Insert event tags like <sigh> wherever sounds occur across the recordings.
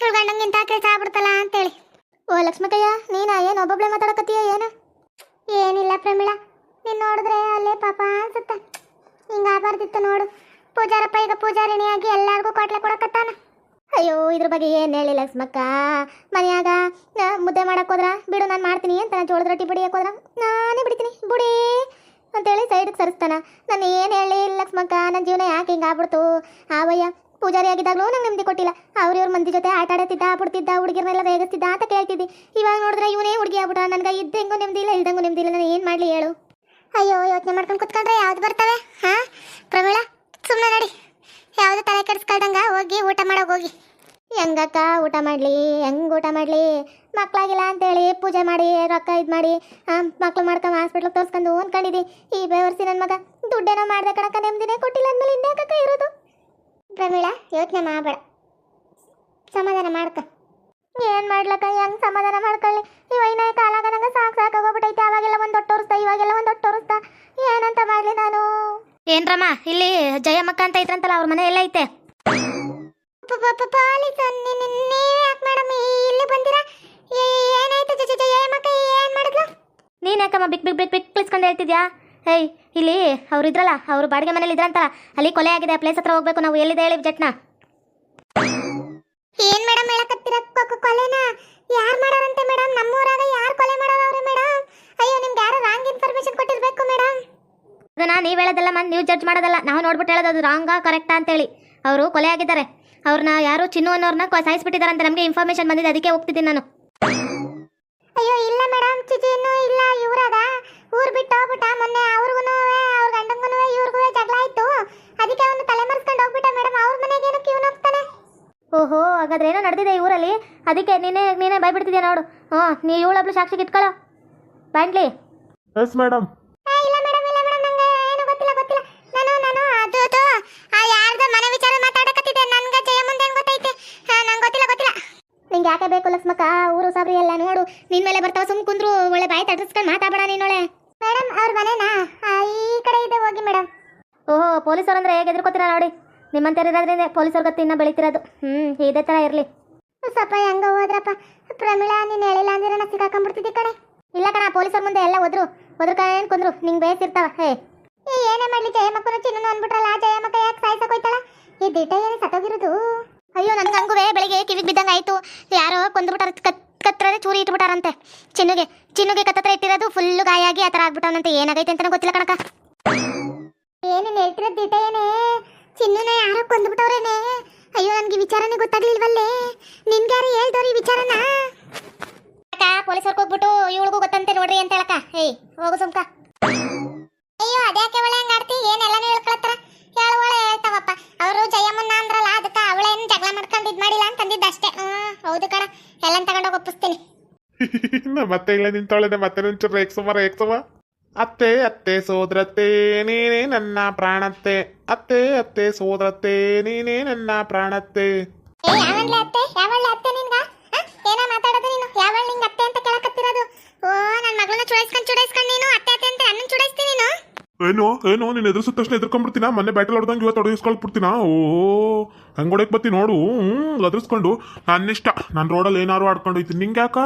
ಇವಳು ಗಂಡಂಗೆ ಇಂಥ ಕೆಲಸ ಆಗ್ಬಿಡ್ತಲ್ಲ ಅಂತೇಳಿ. ಓ ಲಕ್ಷ್ಮಕ್ಕಯ್ಯ ನೀನ ಏನು ಒಬ್ಬೊಬ್ಳೆ ಮಾತಾಡಕತ್ತೀಯ ಏನು? ಏನಿಲ್ಲ ಪ್ರಮಿಳ, ನೀನು ನೋಡಿದ್ರೆ ಅಲ್ಲೇ ಪಾಪ ಅನ್ಸುತ್ತ. ಹಿಂಗಾಗಬಾರ್ದಿತ್ತು ನೋಡು. ಪೂಜಾರಪ್ಪ ಈಗ ಪೂಜಾರಿಣಿಯಾಗಿ ಎಲ್ಲಾರ್ಗೂ ಕೊಟ್ಲೆ ಕೊಡಕತ್ತಾನ. ಅಯ್ಯೋ, ಇದ್ರ ಬಗ್ಗೆ ಏನು ಹೇಳಿ ಲಕ್ಷ್ಮಕ್ಕ? ಮನೆಯಾಗ ಮುದ್ದೆ ಮಾಡಕ್ ಹೋದ್ರ? ಬಿಡು, ನಾನು ಮಾಡ್ತೀನಿ ಅಂತ ನಾನು ಜೋಳದ ರೊಟ್ಟಿ ಬಡಿಯಕ್ಕೆ ಹೋದ್ರ? ನಾನೇ ಬಿಡ್ತೀನಿ, ಬುಡಿ ಅಂತೇಳಿ ಸೈಡ್ಗೆ ಸರಿಸ್ತಾನ. ನಾನು ಏನು ಹೇಳಿ ಲಕ್ಷ್ಮಕ್ಕ ನನ್ನ ಜೀವನ ಯಾಕೆ ಹಿಂಗೆ ಆಗ್ಬಿಡ್ತು? ಆವಯ್ಯ ಪೂಜಾರಿ ಆಗಿದ್ದಾಗಲೂ ನಂಗೆ ನೆಮ್ಮದಿ ಕೊಟ್ಟಿಲ್ಲ. ಅವ್ರ ಇವ್ರ ಮಂದಿ ಜೊತೆ ಆಟ ಆಡತ್ತಿದ್ದ ಬಿಡ್ತಿದ್ದ ಹುಡುಗಿರ್ನೆಲ್ಲ ವೇಗಿಸ್ತಿದ್ದ ಅಂತ ಕೇಳ್ತಿದ್ದಿ. ಇವಾಗ ನೋಡಿದ್ರೆ ಇವನೇ ಹುಡುಗಿ ಆಗ್ಬಿಟ್ಟ. ನನಗೆ ಇದ್ದಂಗೂ ನೆಮ್ಮದಿ ಇಲ್ಲ ಇಲ್ದಂಗೂ ನೆಮ್ಮದಿ ಇಲ್ಲ. ನಾನು ಏನು ಮಾಡಲಿ ಹೇಳು. ಅಯ್ಯೋ ಯೋಚನೆ ಮಾಡ್ಕೊಂಡು ಕುತ್ಕೊಂಡ್ರೆ ಯಾವ್ದು ಬರ್ತವೆ? ಹಾಂ? ಪ್ರಮೀಳ ಸುಮ್ಮನೆ ನಡಿ. ಯಾವುದು ತಲೆ ಕೆಡಿಸ್ಕೊಳ್ದಂಗ ಹೋಗಿ ಊಟ ಮಾಡೋಕೆ ಹೋಗಿ. ಹೆಂಗಕ್ಕ ಊಟ ಮಾಡಲಿ? ಹೆಂಗ್ ಊಟ ಮಾಡಲಿ? ಮಕ್ಕಳಾಗಿಲ್ಲ ಅಂತೇಳಿ ಪೂಜೆ ಮಾಡಿ ರೊಕ್ಕ ಇದು ಮಾಡಿ ಮಕ್ಳು ಮಾಡ್ಕೊಂಡು ಹಾಸ್ಪಿಟ್ಲಿಗೆ ತೋರಿಸ್ಕೊಂಡು ಅಂದ್ಕೊಂಡಿದ್ದೀನಿ ಈ ಬೇವರ್ಸಿ ನನ್ನ ಮಗ ದುಡ್ಡೇನೋ ಮಾಡ್ದೆ ಕಣಕ್ಕ ನೆಮ್ಮದಿನೇ ಕೊಟ್ಟಿಲ್ಲ ಅಂದ್ಮೇಲೆ ಇರೋದು ಪ್ರಮೀಳ ಯೋಚನೆ ಮಾಡಬೇಡ. ಸಮಾಧಾನ ಮಾಡ್ಕ. ಏನ್ ಮಾಡ್ಲಕ್ಕ ಹೆಂಗ್ ಸಮಾಧಾನ ಮಾಡ್ಕೊಳ್ಳಿ? ಈ ವೈನಾಯ ಕಾಲಾಗ ನಂಗೆ ಸಾಕು ಸಾಕಾಗೋಗ್ಬಿಟ್ಟೈತೆ ಅವಾಗೆಲ್ಲ ಒಂದು ಒಟ್ಟು ತೋರಿಸ್ತಾ ಇವಾಗೆಲ್ಲ ಒಂದು ಒಟ್ಟು ತೋರಿಸ್ತಾ ಏನಂತ ಮಾಡ್ಲಿ ನಾನು? ಏನ್ರಮ್ಮ ಇಲ್ಲಿ ಜಯಮ್ಮಕ್ಕ ಅಂತ ಐತ್ರಂತಲ್ಲ ಅವ್ರ ಮನೆ ಎಲ್ಲ ಐತೆ? ನೀನ್ ಯಾಕಮ್ಮ ಬಿಕ್ ಬಿಕ್ ಬಿಕ್ ಬಿಕ್ ಕ್ಲಿಸ್ಕೊಂಡ್ ಹೇಳ್ತಿದ್ಯಾ? ಹೇಯ್ ಇಲ್ಲಿ ಅವ್ರು ಇದ್ರಲ್ಲ ಅವ್ರು ಬಾಡಿಗೆ ಮನೇಲಿ ಇದ್ರಂತಲ್ಲ ಅಲ್ಲಿ ಕೊಲೆ ಆಗಿದೆ ಆ ಪ್ಲೇಸ್ ಹತ್ರ ಹೋಗ್ಬೇಕು ನಾವು ಎಲ್ಲಿದೆ ಹೇಳಿ ಜಟ್ನ ಏನ್ ಮೇಡಮ್ ಹೇಳಕತ್ತೀರ? ಕೊಲೆನ? ಯಾರ್ ಮಾಡಾರಂತೆ ಮೇಡಮ್ ನಮ್ಮೂರಾಗ ಯಾರ್ ಕೊಲೆ ಮಾಡೋರವ್ರೆ ಮೇಡಮ್ ಅಯ್ಯೋ ನಿಮ್ಗೆ ಯಾರು ರಾಂಗ್ ಇನ್ಫಾರ್ಮೇಶನ್ ಕೊಟ್ಟಿರ್ಬೇಕು ಮೇಡಮ್ ಅದನ್ನ ನೀವು ಹೇಳೋದಲ್ಲ ಮನ್ ನೀವು ಜಡ್ಜ್ ಮಾಡೋದಲ್ಲ ನಾವು ನೋಡ್ಬಿಟ್ಟು ಹೇಳೋದು ಅದು ರಾಂಗಾ ಕರೆಕ್ಟಾ ಅಂತೇಳಿ. ಅವರು ಕೊಲೆ ಆಗಿದ್ದಾರೆ. ಅವ್ರನ್ನ ಯಾರು ಚಿನ್ನು ಅನ್ನೋರ್ನ ಸಾಯಿಸ್ಬಿಟ್ಟಿದ್ದಾರೆ ಸಾಯಿಸ್ಬಿಟ್ಟಿದಾರಂತೆ ನಮಗೆ ಇನ್ಫಾರ್ಮೇಶನ್ ಬಂದಿದೆ ಅದಕ್ಕೆ ಹೋಗ್ತಿದ್ದೀನಿ ನಾನು. ಹೋಗ್ಬಿಟ್ಟ ಮೊನ್ನೆ ಅವ್ರಿಗೂ ಅವ್ರ ಗಂಡಂಗೂ ಇವ್ರಿಗೂ ಜಗಳ ಆಯ್ತು. ಅದಕ್ಕೆ ಅವನು ತಲೆ ಮರೆಸ್ಕೊಂಡು ಹೋಗ್ಬಿಟ್ಟ ಮೇಡಮ್. ಅವ್ರ ಮನೆಗೆ ಏನಕ್ಕೆ ಇವನು ಹೋಗ್ತಾನೆ? ಓಹೋ ಹಾಗಾದ್ರೆ ಏನೋ ನಡೆದಿದೆ ಈ ಊರಲ್ಲಿ? ಅದಕ್ಕೆ ನೀನೇ ನೀನೇ ಭಯಬಿಡ್ತಿದ್ಯಾ ನೋಡು. ಹ್ಞೂ ನೀ ಇವಳೊಬ್ಳು ಸಾಕ್ಷಿಗೆ ಇಟ್ಕೊಳ್ಳೋ ಬಾಂಡ್ಲಿ. ಎಸ್ ಮೇಡಮ್ ಏ, ಇಲ್ಲ ಮೇಡಮ್ ಇಲ್ಲ ಮೇಡಮ್ ನಂಗೆ ಏನು ಗೊತ್ತಿಲ್ಲ ಗೊತ್ತಿಲ್ಲ. ನಾನು ನಾನು ಅದು ಅದು ಆ ಯಾರ್ದ ಮನೆ ವಿಚಾರ ಮಾತಾಡಕತ್ತಿದ್ದೆ. ನನ್ಗೆ ಜಯ ಮುಂದೆ ಏನು ಗೊತ್ತೈತೆ ನಂಗೆ ಗೊತ್ತಿಲ್ಲ ಗೊತ್ತಿಲ್ಲ. ನಿಂಗೆ ಯಾಕೆ ಬೇಕು ಲಕ್ಷ್ಮಕ್ಕ ಊರು ಸಾಬ್ರಿ ಎಲ್ಲ ನೋಡು. ನಿನ್ ಮೇಲೆ ಬರ್ತಾವ ಸುಮ್ ಕುಂದ್ರು ಒಳ್ಳೆ ಬಾಯಿ ತಡಿಸ್ಕೊಂಡು ಮಾತಾಡಬೇಡ ನೀನೊಳೆ. ಅವ್ರ ಮನೆನಾ? ಈ ಕಡೆ ಇದೆ ಹೋಗಿ ಮೇಡಮ್. ಓಹೋ ಪೊಲೀಸರು ಅಂದ್ರೆ ಹೇಗೆ ಎದುರ್ಕೋತೀರ ನೋಡಿ? ನಿಮ್ಮಂತರ ಇರೋದ್ರಿಂದ ಪೊಲೀಸರು ಗೊತ್ತು ಇನ್ನ ಬೆಳಿತಿರೋದು. ಹ್ಮ್ ಇದೇ ತರ ಇರ್ಲಿ. ಸ್ವಲ್ಪ ಹೆಂಗ ಹೋದ್ರಪ್ಪ. ಪ್ರಮಿಳಾ ನೀನು ಹೇಳಿಲ್ಲ ಅಂದ್ರೆ ನಾನು ಸಿಕ್ಕಾಕೊಂಡ್ಬಿಡ್ತಿದ್ದೆ ಕಡೆ ಇಲ್ಲ ಕಣ ಪೊಲೀಸರ ಮುಂದೆ ಎಲ್ಲ ಹೋದ್ರು. ಒದ್ರು ಏನ್ ಕುಂದ್ರು? ನಿಂಗೆ ಬೇಸಿರ್ತಾವ ಹೇ. ಏನೇ ಮಾಡ್ಲಿ ಮಕ್ಕಳು ಚಿನ್ನ ಅಂದ್ಬಿಟ್ರಲ್ಲ ಜಯಮಕ್ಕ ಯಾಕೆ ಸಾಯ್ಸಕ್ ಹೋಯ್ತಾಳ ಈ ದಿಟ ಏನೇ ಸತ್ತೋಗಿರೋದು? ಅಯ್ಯೋ ನನ್ಗೆ ಹಂಗುವೆ ಬೆಳಿಗ್ಗೆ ಕಿವಿಗೆ ಬಿದ್ದಂಗೆ ಆಯ್ತು. ಯಾರೋ ಕೊಂದ್ಬಿಟ್ಟಾರ ಕತ್ ಕತ್ರದೆ ಚೂರಿ ಇಟ್ಬಿಟ್ಟಾರಂತೆ. ಚಿನ್ನುಗೆ ಚಿನ್ನುಗೆ ಕತ್ತತ್ರ ಇಟ್ಟಿರೋದು ಫುಲ್ ಗಾಯಾಗಿ ಆತರ ಆ ಥರ ಆಗ್ಬಿಟ್ಟವನಂತೆ. ಏನಾಗೈತೆ ಅಂತ ಗೊತ್ತಿಲ್ಲ ಕಣಕ ಏನೇನು ಹೇಳ್ತಿರೋ ದಿಟ ಚಿನ್ನುನ ಯಾರೋ ಕೊಂದ್ಬಿಟ್ಟವ್ರೇನೆ? ಅಯ್ಯೋ ನನಗೆ ವಿಚಾರನೇ ಗೊತ್ತಾಗ್ಲಿಲ್ವಲ್ಲೇ? ನಿನ್ಗೆ ಯಾರು ಹೇಳ್ದವ್ರಿ ವಿಚಾರನ? ಅಕ್ಕ ಪೊಲೀಸರ್ಗೆ ಹೋಗ್ಬಿಟ್ಟು ಇವಳಿಗೂ ಗೊತ್ತಂತೆ ನೋಡ್ರಿ ಅಂತ ಹೇಳಕ್ಕ. ಏಯ್ ಹೋಗು ಸುಮ್ಕ. ಅಯ್ಯೋ ಅದ್ಯಾಕೆ ಒಳ್ಳೆ ಹಂಗಾಡ್ತಿ? ಏನೆಲ್ಲಾನು ಹೇಳ್ಕೊಳತ್ತಾರ? ಹೇಳುವಳೆ ಹೇಳ್ತಾವಪ್ಪ. ಅವರು ಜಯಮ್ಮನ್ನ ಅಂದ್ರಲ್ಲ ಅದಕ್ಕೆ ಅವಳೇನು ಜಗಳ ಮಾಡ್ಕೊಂಡು ಇದು ಮಾಡಿಲ್ಲ ಅಂತ ಅಂದಿದ್ದ ಅಷ್ಟೇ ಹ್ಮ್ ಹೌದು ಕಣ. ಎಲ್ಲನ್ ತಗೊಂಡೋಗಿ ಒಪ್ಪಿಸ್ತೀನಿ. ಮತ್ತೆ ಇಲ್ಲ ನಿಂತೊಳೆದೆ ಮತ್ತೆ ನಿಂಚೂರು ರೇಕ್ಸುಮ ರೇಕ್ಸುಮ ಅತ್ತೆ ಅತ್ತೆ ಸೋದರತ್ತೆ ನೀನೇ ನನ್ನ ಪ್ರಾಣತ್ತೆ. ಅತ್ತೆ ಅತ್ತೆ ಸೋದರತ್ತೆ ನೀನೇ ನನ್ನ ಪ್ರಾಣತ್ತೆ. ಏ ಯಾವಳ್ಳೆ ಅತ್ತೆ? ಯಾವಳ್ಳೆ ಅತ್ತೆ ನಿನ್ಗ? ಏನೋ ಮಾತಾಡೋದು ನೀನು? ಯಾವಳ್ ನಿಂಗೆ ಅತ್ತೆ ಅಂತ ಕೇಳಕತ್ತಿರೋದು? ಓ ನನ್ನ ಮಗಳನ್ನ ಚುಡಾಯಿಸ್ಕೊಂಡು ಚುಡಾಯಿಸ್ಕೊಂಡು ನೀನು? ಅತ್ತೆ ಅತ್ತೆ ಅಂತ ಅಣ್ಣನ್ ಚುಡಾಯಿಸ್ತೀನಿ? ಏನು ಏನು ನೀನು ಎದುರು ತಕ್ಷಣ ಎದುರ್ಕೊಂಡ್ಬಿಡ್ತೀನ? ಮೊನ್ನೆ ಬ್ಯಾಟಲ್ ಹೊಡೆದಂಗೆ ಇವತ್ತು ತೊಡಗಿಸ್ಕೊಳ್ಬಿಡ್ತೀನ? ಓ ಹಂಗೆ ಹೊಡೆಯಕ್ಕೆ ಬತ್ತಿ ನೋಡು. ಹ್ಞೂ ಎದುರಿಸ್ಕೊಂಡು ನನ್ನಿಷ್ಟ ನಾನು ರೋಡಲ್ಲಿ ಏನಾರು ಆಡ್ಕೊಂಡು ಹೋಯ್ತೀನಿ. ನಿಂಗೆ ಯಾಕ?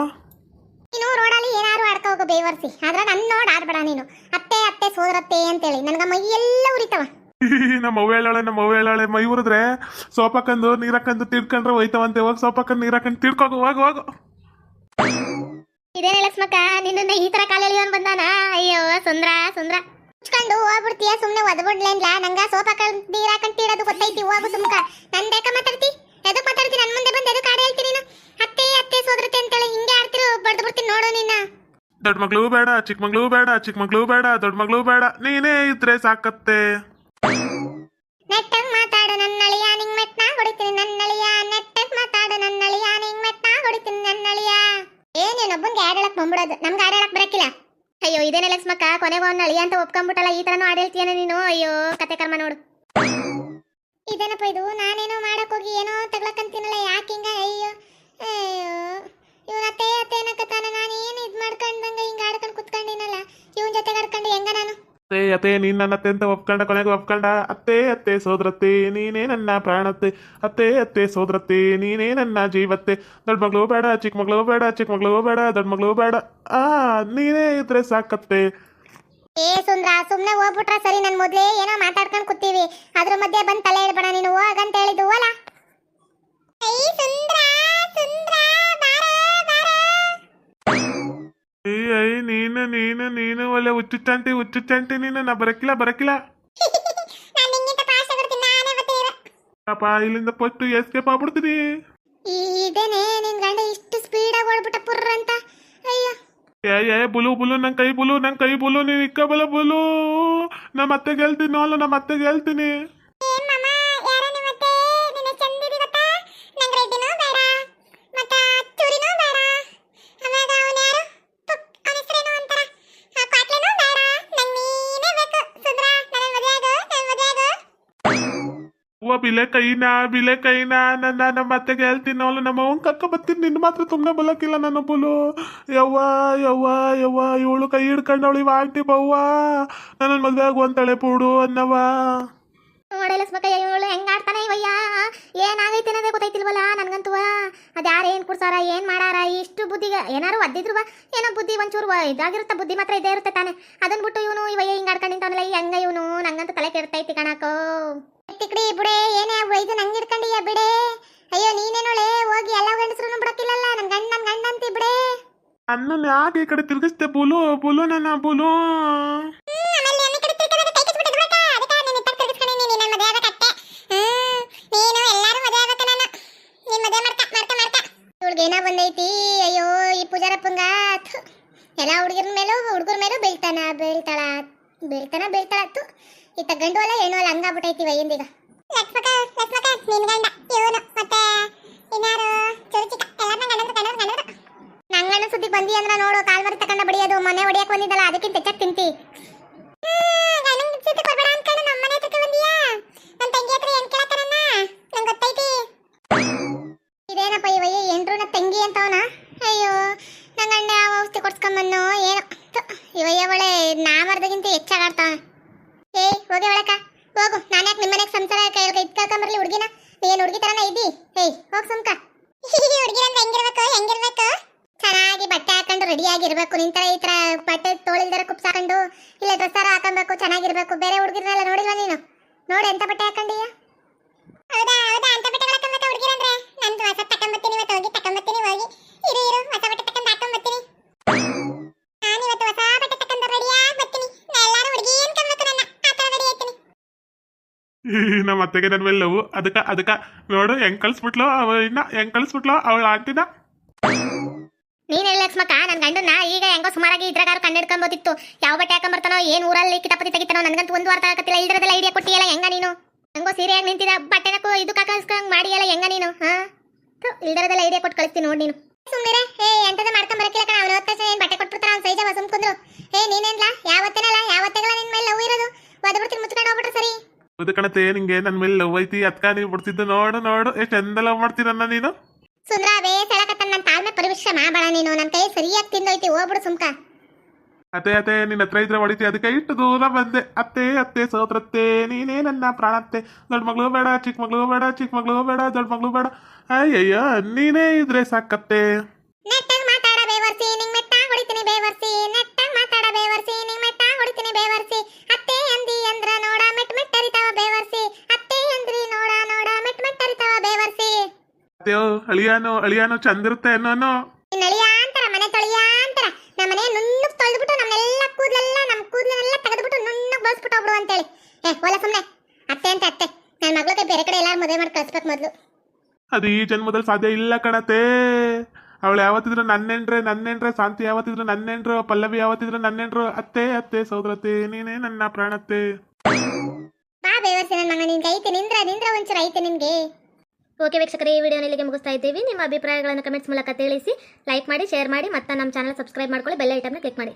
ನೀನು ರೋಡಲ್ಲಿ ಏನಾರು ಆಡ್ಕೊ ಹೋಗೋ ಬೇವರ್ಸಿ. ಆದ್ರೆ ನನ್ನ ನೋಡಿ ಆಡ್ಬೇಡ ನೀನು. ಅತ್ತೆ ಅತ್ತೆ ಸೋದರತ್ತೆ ಅಂತೇಳಿ. ನನಗೆ ಮೈ ಎಲ್ಲ ಉರಿತಾವ. <laughs> ನಮ್ಮ ಅವ್ವ ಹೇಳಾಳೆ ನಮ್ಮ ಅವ್ವ ಹೇಳಾಳೆ ಮೈ ಉರಿದ್ರೆ ಸೋಪಕ್ಕಂದು ನೀರಕ್ಕಂದು ತಿಳ್ಕೊಂಡ್ರೆ ಹೋಯ್ತವಂತೆ. ಹೋಗಿ ಸೋಪಕ್ಕಂದು ನೀರಕ್ಕಂದು ತಿಳ್ಕೊಗು ಹೋಗು ಹೋಗು. ಇದೇನೇ ಲಕ್ಷ್ಮಕ್ಕ ನಿನ್ನ ಈ ತರ ಕಾಲ ಎಳಿಯೋನ್ ಬಂದಾನ? ಅಯ್ಯೋ ಸುಂದ್ರ ಸುಂದ್ರ. ಮುಚ್ಕೊಂಡು ಹೋಗ್ಬಿಡ್ತೀಯ ಸುಮ್ಮನೆ ಒದ್ಬಿಡ್ಲೇನ್ಲ? ನಂಗ ಸೋಪ್ ನೀರ್ ಹಾಕೊಂಡ್ ತೀರೋದು ಗೊತ್ತೈತಿ ಹೋಗು ಸುಮ್ಕ ನನ್ ಬೇಕ ಮಾತಾಡ್ತಿ? ಎದಕ್ ಮಾತಾಡ್ತಿ? ನನ್ ಮುಂದೆ ಬಂದು ಎದಕ್ ಆಡ ಹೇಳ್ತೀನಿ ನೀನು? ಅತ್ತೆ ಅತ್ತೆ ಸೋದ್ರತೆ ಅಂತೇಳಿ ಹಿಂಗೆ ಆಡ್ತಿರು ಬಡ್ದು ಬಿಡ್ತೀನಿ ನೋಡು ನಿನ್ನ ದೊಡ್ಡ ಮಗಳು ಬೇಡ ಚಿಕ್ಕ ಮಗಳು ಬೇಡ ಚಿಕ್ಕ ಮಗಳು ಬೇಡ ದೊಡ್ಡ ಮಗಳು ಬೇಡ ನೀನೇ ಇದ್ರೆ ಸಾಕತ್ತೆ. ನೆಟ್ಟಗ್ ಮಾತಾಡು ನನ್ನಳಿಯ ನಿಂಗ್ ಮೆಟ್ನ ಹೊಡಿತೀನಿ. ನನ್ನಳಿಯ ನೆಟ್ಟಗ್ ಮಾತಾಡು ನನ್ನಳಿಯ ನಿಂಗ್ ಮೆಟ್ನ ಹೊಡಿತೀನಿ ನನ್ನಳಿಯ. ಏನೇನೊಬ್ಬನ್ಗೆ ಆಡಳಕ್ ಬಂಬಿಡೋದು ನಮ್ಗೆ ಆಡಳಕ್ ಬರಕಿಲ್ಲ. ಅಯ್ಯೋ, ಇದೇನೇ ಲಕ್ಷ್ಮಕ್ಕ, ಕೊನೆಗೆ ಅವ್ನ ಅಳಿಯ ಅಂತ ಒಪ್ಕೊಂಡ್ಬಿಟ್ಟಲ್ಲ, ಈ ತರನು ಆಡ್ ಹೇಳ್ತೀಯನ ನೀನು? ಅಯ್ಯೋ, ಕತೆ ಕರ್ಮ ನೋಡು. ಇದೇನಪ್ಪ ಇದು? ನಾನೇನೋ ಮಾಡಕ್ ಹೋಗಿ ಏನೋ ತಗ್ಲಕ್ಕಂತೀನಲ್ಲ, ಯಾಕೆ ಹಿಂಗ? ಅಯ್ಯೋ ಅಯ್ಯೋ. ಇವನ ಅತ್ತೆ ಅತ್ತೆ ಏನಕತ್ತಾನ ಅತ್ತೆ ಅತ್ತೆ, ನೀನ್ ನನ್ನ ಅತ್ತೆ ಅಂತ ಒಪ್ಕೊಂಡ, ಕೊನೆಗೆ ಒಪ್ಕೊಂಡ. ಅತ್ತೆ ಅತ್ತೆ, ಸೋದ್ರತ್ತೆ, ನೀನೇ ನನ್ನ ಪ್ರಾಣತ್ತೆ. ಅತ್ತೆ ಅತ್ತೆ, ಸೋದ್ರತ್ತೆ, ನೀನೇ ನನ್ನ ಜೀವತ್ತೆ. ದೊಡ್ಡ ಮಗಳು ಬೇಡ, ಚಿಕ್ಕ ಮಗಳು ಬೇಡ, ಚಿಕ್ಕ ಮಗಳು ಬೇಡ, ದೊಡ್ಡ ಮಗಳು ಬೇಡ. ಆ, ನೀನೇ ಇದ್ರೆ ಸಾಕತ್ತೆ. ಏ, ಸುಂದ್ರ, ಸುಮ್ನೆ ಹೋಗ್ಬಿಟ್ರ ಸರಿ. ನನ್ ಮೊದ್ಲೇ ಏನೋ ಮಾತಾಡ್ಕೊಂಡು ಕೂತೀವಿ. ಅದ್ರ ಮಧ್ಯೆ ಬಂದ್ ತಲೆ ಇಡ್ಬೇಡ ನೀನು. ಹೋಗಂತ ಹೇಳಿದ್ದು ಸುಂದ್ರ ಸುಂದ್ರ! ನೀನು ನೀನು ಒಳ್ಳೆ ಹುಚ್ಚುಚ್ಚಂಟಿ ಹುಚ್ಚುಚ್ಚಂಟಿ ನೀನು. ನಾ ಬರಕಿಲ್ಲ ಬರಕಿಲ್ಲ. <laughs> ಪಾಪ ಇಲ್ಲಿಂದ ಪಟ್ಟು ಎಸ್ಕೇಪ್ ಆಗ್ಬಿಡ್ತೀನಿ. ಇದೇನೆ ನಿನ್ ಗಂಡ ಇಷ್ಟು ಸ್ಪೀಡ್ ಆಗಿ ಓಡ್ಬಿಟ್ಟ ಪುರ್ರ ಅಂತ. ಅಯ್ಯೋ. ಏ ಏ ಬುಲು ಬುಲು ನನ್ ಕೈ ಬುಲು ನನ್ ಕೈ ಬುಲು ನೀನ್ ಇಕ್ಕ ಬಲ ಬುಲು. ನಮ್ಮ ಅತ್ತೆ ಗೆಲ್ತೀನಿ ಅಲ್ಲ ನಮ್ಮ ಅತ್ತೆ ಗೆಲ್ತೀನಿ ಏ ಮಾಮ ಯಾರ ನಿಮ್ಮತ್ತೆ ನಿನ್ನ ಚಂದಿದಿ ಗೊತ್ತಾ ನಂಗೆ ರೆಡ್ಡಿನೂ ಬೇಡ ಮತ್ತ ಚೂರಿನೂ ಬೇಡ ಆಮ್ಯಾಗ ಅವನ ಯಾರು ಅವನ ಹೆಸರೇನು ಅಂತಾರ ಆ ಪಾಟ್ಲೆನೂ ಬೇಡ ನಂಗೆ ನೀನೇ ಬೇಕು ಸುಂದ್ರ ನನ್ನ ಮದುವೆ ಆಗು ನನ್ನ ಮದುವೆ ಆಗು ಹೂವ ಬಿಲೆ ಕೈನಾ ಬಿಲೆ ಕೈನಾ ನನ್ನ ನಮ್ಮ ಅತ್ತೆಗೆ ಹೇಳ್ತೀನಿ, ಅವಳು ನಮ್ಮ ಅವನ್ ಕರ್ಕ ಬರ್ತೀನಿ, ನಿನ್ನ ಮಾತ್ರ ತುಂಬಾ ಬಲಕ್ಕಿಲ್ಲ ನನ್ನ ಬುಲು. ಯವ್ವ ಯವ್ವ ಯವ್ವ, ಇವಳು ಕೈ ಹಿಡ್ಕೊಂಡವಳು, ಇವ ಆಂಟಿ ಬವ್ವ. ನನ್ನ ಮದುವೆ ಆಗುವಂತಾಳೆ ಪೂಡು ಅನ್ನವ. ಇವಳು ಹೆಂಗ್ ಆಡ್ತಾನೆ ಇವಯ್ಯ ಏನಾಗೈತೆ ಅನ್ನೋದೇ ಗೊತ್ತೈತಿಲ್ವಲ್ಲ ನನ್ಗಂತೂ. ಅದ್ಯಾರು ಏನ್ ಕುಡ್ಸಾರ, ಏನ್ ಮಾಡಾರ, ಇಷ್ಟು ಬುದ್ಧಿಗ, ಏನಾರು ಒದ್ದಿದ್ರು ಏನೋ ಬುದ್ಧಿ ಒಂಚೂರು ಇದಾಗಿರುತ್ತೆ, ಬುದ್ಧಿ ಮಾತ್ರ ಇದೇ ಇರುತ್ತೆ ತಾನೆ. ಅದನ್ ಬಿಟ್ಟು ಇವನು ಇವಯ್ಯ ಹಿಂಗ್ ಆಡ್ಕೊಂಡಿಂತಾನಲ್ಲ ಹೆಂಗ ಇವನು? ನಂಗಂತೂ ತಲೆ ಕೆಡ್ತೈತಿ ಕಣಕೋ ತಿಕ್ಡಿ ಬಿಡೆ ಏನೇ ಒಯ್ದು ನಂಗೆ ಇಟ್ಕೊಂಡಿಯ ಬಿಡೆ. ಅಯ್ಯೋ ನೀನೇನೋಳೆ ಹೋಗಿ ಎಲ್ಲ ಗಂಡಸ್ರು ಬಿಡಕ್ಕಿಲ್ಲಲ್ಲ ನನ್ ಗಂಡ ನನ್ ಗಂಡ ಅಂತಿ ಬಿಡೆ. ಅಣ್ಣನ ಯಾಕೆ ಈ ಕಡೆ ತಿರುಗಿಸ್ತೆ ಬುಲು ಬೋಲು ನನ್ನ ಬುಲು. ನನ್ನ ನನ್ನ ಏನೋ ಬಂದೈತಿ. ಅಯ್ಯೋ ಈ ಪೂಜಾರಪ್ಪಂಗ. ಎಲ್ಲ ಹುಡುಗರ ಮೇಲೂ ಹುಡುಗರ ಮೇಲೂ ಬೀಳ್ತಾನ ಬೀಳ್ತಾಳ ಬೀಳ್ತಾನ ಬೀಳ್ತಾಳ. ಇತ್ತ ಗಂಡು ಅಲ್ಲ ಹೆಣ್ಣು ಅಲ್ಲ ಹಂಗಾಗ್ಬಿಟ್ಟೈತಿ ವಯ್ಯಂದೀಗ ಲಕ್ಷ್ಮಕ ಲಕ್ಷ್ಮಕ ನಿನ್ ಗಂಡ ಇವನು ಮತ್ತೆ ಇನ್ನಾರು ಚುರುಚಿಕ ಎಲ್ಲಾರನ್ನ ಗಂಡಂದ್ರು ಗಂಡಂದ್ರು ಗಂಡಂದ್ರು. ನಂಗಣ್ಣ ಸುದ್ದಿ ಬಂದಿ ಅಂದ್ರ ನೋಡು ಕಾಲ್ ಮರಿ ತಕೊಂಡ ಬಡಿಯೋದು ಮನೆ ಹೊಡಿಯಕ್ ಬಂದಿದ್ದಲ್ಲ ಅದಕ್ಕಿಂತ ಹೆಚ್ಚಾಗಿ ತಿಂತಿ. ಇದೇನಪ್ಪ ಇವಯ್ಯ ಎಂಟ್ರೂನ ತಂಗಿ ಅಂತವನ ಅಯ್ಯೋ ನನ್ನ ಗಂಡ ಯಾವ ಔಷಧಿ ಕೊಡ್ಸ್ಕೊಂಬನ್ನು ಏನೋ ತು, ಇವಯ್ಯ ಒಳ್ಳೆ ನಾಮರ್ದಗಿಂತ ಹೆಚ್ಚಾಗಿ ಆಡ್ತಾವ ಏಯ್ ಹೋಗಿ ಒಳಕ ಹೋಗು ನಾನು ಯಾಕೆ ನಿಮ್ಮನೆಗೆ ಸಂಸಾರ ಇಟ್ಕೊಳ್ಕೊಂಬರ್ಲಿ ಹುಡುಗಿನ ನೀನು ಹುಡುಗಿ ತರನ ಇದ್ದಿ ಏಯ್ ಹೋಗ್ ಸುಮ್ಕ ಹುಡುಗಿ ಅಂದ್ರೆ ಹೆಂಗಿರ್ಬೇಕು ಹೆಂಗಿರ್ಬೇಕು ಚೆನ್ನಾಗಿ ಬಟ್ಟೆ ಹಾಕೊಂಡು ರೆಡಿ ಆಗಿರ್ಬೇಕು ನಿಂತರ ಈ ತರ ಬಟ್ಟೆ ತೋಳಿಲ್ದರ ಕುಪ್ಸಾಕೊಂಡು ಇಲ್ಲ ಡ್ರೆಸ್ಸಾರ ಹಾಕೊಬೇಕು ಚೆನ್ನಾಗಿರ್ಬೇಕು. ಬೇರೆ ಹುಡುಗಿರ್ನೆಲ್ಲ ನೋಡಿಲ್ವಾ ನೀನು? ನೋಡಿ ಎಂತ ಬಟ್ಟೆ ಹಾಕೊಂಡಿಯ? ಹೌದಾ ಹೌದಾ ಅಂತ ಬಟ್ಟೆ ಹಾಕೊಂಬತ್ತ ಹುಡುಗಿರಂದ್ರೆ ನಂದು ಹೊಸ ತಕೊಂಬತ್ತೀನಿ ಇವತ್ತು ಹೋಗಿ ತಕೊಂಬತ್ತೀನಿ ಹೋಗಿ. ಇರು ಇರು ಹೊಸ ಬಟ್ಟೆ ತಕೊಂಡ್ ಹಾಕೊಂಬತ್ತೀನಿ. ನಾನು ಇವತ್ತು ಹೊಸ ಬಟ್ಟೆ ತಕೊಂಡ್ ರೆಡಿಯಾಗಿ ಬರ್ತೀನಿ ನಾ ಎಲ್ಲಾರು ಹುಡುಗಿ ಅನ್ಕೊಂಬೇಕು ನನ್ನ. ಆ ತರ ರೆಡಿ ಆಯ್ತೀನಿ ನಮ್ಮ ಅತ್ತೆಗೆ ನನ್ನ ಮೇಲೆ ನೋವು. ಅದಕ್ಕ ಅದಕ್ಕ ನೋಡು ಹೆಂಗ್ ಕಳ್ಸ್ಬಿಟ್ಲು ಅವ ಇನ್ನ ಹೆಂಗ್ ಕಳ್ಸ್ಬಿಟ್ಲು ಅವಳ ಹೇಳಿ ಲಕ್ಷ್ಮಕ್ಕ ನನ್ನ ಗಂಡನ್ನ ಈಗ ಹೆಂಗೋ ಸುಮಾರಾಗಿ ಇದ್ರಾಗಾರು ಕಂಡು ಹಿಡ್ಕೊಂಬೋದಿತ್ತು ಯಾವ ಬಟ್ಟೆ ಹಾಕೊಂಬರ್ತಾನೋ ಏನ್ ಊರಲ್ಲಿ ಕಿತಾಪತಿ ತೆಗಿತಾನೋ, ನನಗಂತೂ ಒಂದು ಅರ್ಥ ಆಗತ್ತಿಲ್ಲ. ಇಲ್ದ್ರದೆಲ್ಲ ಐಡಿಯಾ ಕೊಟ್ಟಿಯಲ್ಲ, ಹೆಂಗ ನೀನು? ಹೆಂಗೋ ಸೀರೆಯಾಗಿ ನಿಂತಿದ ಬಟ್ಟೆನಕ್ಕೂ ಇದು ಕಾಕಂಗ್ ಮಾಡಿಯಲ್ಲ, ಹೆಂಗ ನೀನು? ಹಾ? ಇಲ್ದ್ರದೆಲ್ಲ ಐಡಿಯಾ ಕೊಟ್ಟು ಕಳಿಸ್ತೀನಿ ನೋಡಿ ನೀನು. ಸುಮ್ಮನೆ ಏ ಎಂತದ ಮಾಡ್ಕೊಂಡ್ ಬರಕಿಲ್ಲ ಕಣ. ಅವನ ಹೊತ್ತ ಏನು ಬಟ್ಟೆ ಕೊಟ್ಬಿಡ್ತಾರ ಅವ್ನ ಸೈಜ ಸುಮ್ ಕುಂದ್ರು ಏ ನೀನೇನ್ಲ? ಯಾವತ್ತೇನಲ್ಲ ಯಾವತ್ತೆಗಳ ನಿನ್ ಮೇಲೆ ಲವ್ ಇರೋದು? ಒದ್ಬಿಡ್ತೀನಿ, ಮುಚ್ಕೊಂಡು ಹೋಗ್ಬಿಟ್ರೆ ಸರಿ. ಅದು ಕಣತೆ, ನಿಂಗೆ ನನ್ನ ಮೇಲೆ ಲವ್ ಐತಿ, ಅದ್ಕ ನೀವು ಬಿಡ್ತಿದ್ದು ನೋಡು ನೋಡು. ಎಷ್ಟು ಎಂದ ಲವ್ ಮಾಡ್ತೀರನ್ನ ನೀನು? ಸುಂದ್ರ ಸೆಳಕತ್ತ ನನ್ನ ತಾಳ್ಮೆ ಪರಿವಿಶ್ರ ಮಾಡಬೇಡ ನೀನು. ನನ್ನ ಕೈ ಸರಿಯಾಗಿ ತಿಂದೋಯ್ತಿ, ಹೋಗ್ಬಿಡು ಸುಮ್ಕ. ಅತ್ತೆ ಅತ್ತೆ, ನಿನ್ನ ಹತ್ರ ಇದ್ರೆ ಹೊಡಿತಿ, ಅದಕ್ಕೆ ಇಷ್ಟು ದೂರ ಬಂದೆ. ಅತ್ತೆ ಅತ್ತೆ, ಸೋತ್ರತ್ತೆ, ನೀನೇ ನನ್ನ ಪ್ರಾಣತ್ತೆ. ದೊಡ್ಡ ಮಗಳು ಬೇಡ, ಚಿಕ್ಕ ಮಗಳು ಬೇಡ, ಚಿಕ್ಕ ಮಗಳು ಬೇಡ, ದೊಡ್ಡ ಮಗಳು ಬೇಡ. ಅಯ್ಯಯ್ಯ, ನೀನೇ ಇದ್ರೆ ಸಾಕತ್ತೆ. ಅಳಿಯಾನು ಅಳಿಯಾನೋ ಚಂದಿರುತ್ತೆ ಅನ್ನೋನು? ನಿನ್ನ ಅಳಿಯ ಅಂತಾರ ಮನೆ ತೊಳಿಯ ಅಂತಾರ ನಮ್ಮ ಮನೆ ನುಣ್ಣಗ್ ತೊಳೆದ್ಬಿಟ್ಟು ನಮ್ಮೆಲ್ಲ ಕೂದಲೆಲ್ಲ ನಮ್ಮ ಕೂದಲೆಲ್ಲ ತೆಗೆದ್ಬಿಟ್ಟು ನುಣ್ಣಗ್ ಬಳಸ್ಬಿಟ್ಟು ಹೋಗ್ಬಿಡು ಅಂತೇಳಿ. ಏ ಓಲ ಸುಮ್ನೆ. ಅತ್ತೆ ಅಂತ ಅತ್ತೆ. ನನ್ನ ಮಗಳಿಗೆ ಬೇರೆ ಕಡೆ ಎಲ್ಲ ಮದುವೆ ಮಾಡಿ ಕಳ್ಸ್ಬೇಕು ಮೊದ್ಲು. ಅದು ಈ ಜನ್ಮದಲ್ಲಿ ಸಾಧ್ಯ ಇಲ್ಲ ಕಣತೆ. ಅವಳು ಯಾವತ್ತಿದ್ರು ನನ್ನೆಂಡ್ರೆ ನನ್ನೆಂಡ್ರೆ ಶಾಂತಿ ಯಾವತ್ತಿದ್ರು ನನ್ನೆಂಡ್ರು ಪಲ್ಲವಿ ಯಾವತ್ತಿದ್ರು ನನ್ನೆಂಡ್ರು ಅತ್ತೆ ಅತ್ತೆ ಸೌದ್ರತೆ ನೀನೇ ನನ್ನ ಪ್ರಾಣತ್ತೆ. ಬಾ ಬೇವರ್ಸಿ ನನ್ನ ಮಗ ನಿನ್ಗೆ ಐತೆ ನಿಂದ್ರ ನಿಂದ್ರ ಒಂಚೂರು ಐತೆ ನಿನ್ಗೆ. ಓಕೆ ವೀಕ್ಷಕರೇ, ಈ ವಿಡಿಯೋನ ಇಲ್ಲಿಗೆ ಮುಗಿಸ್ತಾ ಇದ್ದೀವಿ. ನಿಮ್ಮ ಅಭಿಪ್ರಾಯಗಳನ್ನು ಕಮೆಂಟ್ಸ್ ಮೂಲಕ ತಿಳಿಸಿ ಲೈಕ್ ಮಾಡಿ ಶೇರ್ ಮಾಡಿ ಮತ್ತು ನಮ್ಮ ಚಾನಲ್ ಸಬ್ಸ್ಕ್ರೈಬ್ ಮಾಡ್ಕೊಳ್ಳಿ ಬೆಲ್ ಐಟಮ್ನ ಕ್ಲಿಕ್ ಮಾಡಿ.